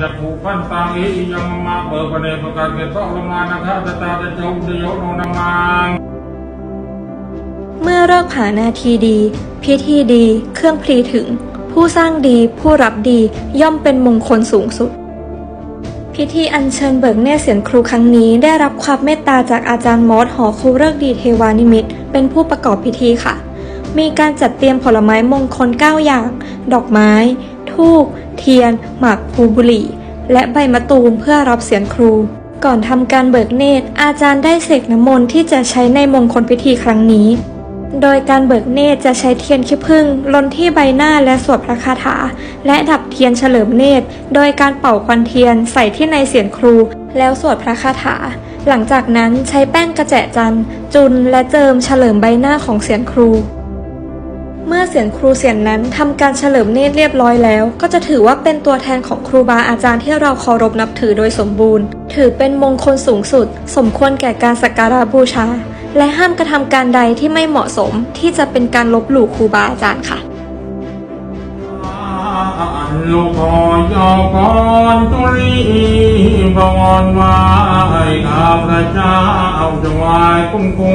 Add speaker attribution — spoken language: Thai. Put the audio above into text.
Speaker 1: จะผูกพันตังอิยังมาเบิกประเดประกาศเกิดต้องลงมานะคะตาตาตะจงเดียวโนนามัง
Speaker 2: เมื่อเลิกผานาทีดี พิธีดี เครื่องพลีถึง ผู้สร้างดีผู้รับดีย่อมเป็นมงคลสูงสุด พิธีอัญเชิญเบิกเนตรเสียนครูครั้งนี้ได้รับความเมตตาจากอาจารย์มอสหอครูเริกดีเทวานิมิตเป็นผู้ประกอบพิธีค่ะมีการจัดเตรียมผลไม้มงคล 9 อย่าง ดอกไม้ ทูบเทียน หมากพลูบุหรี่ และใบมะตูมเพื่อรับเสียนครู ก่อนทำการเบิกเนตร อาจารย์ได้เสกน้ำมนต์ที่จะใช้ในมงคลพิธีครั้งนี้ โดยการเบิกเนตรจะใช้เทียนขี้ผึ้งลนที่ใบหน้าและสวดพระคาถา และดับเทียนเฉลิมเนตร โดยการเป่าควันเทียนใส่ที่ในเสียนครู แล้วสวดพระคาถา หลังจากนั้นใช้แป้งกระแจจันจุนและเจิมเฉลิมใบหน้าของเสียนครู เมื่อเสียนครูเสียนนั้นทำการเฉลิมเนตรเรียบร้อยแล้ว ก็จะถือว่าเป็นตัวแทนของครูบาอาจารย์ที่เราเคารพนับถือโดยสมบูรณ์ ถือเป็นมงคลสูงสุด สมควรแก่การสักการะบูชา และห้ามกระทำการใดที่ไม่เหมาะสมที่จะเป็นการลบหลู่ครูบาอาจารย์ค่ะ
Speaker 1: ลูกขอยอกอนตุลีบวรวายข้าพระเจ้าจงวายคุ้มคู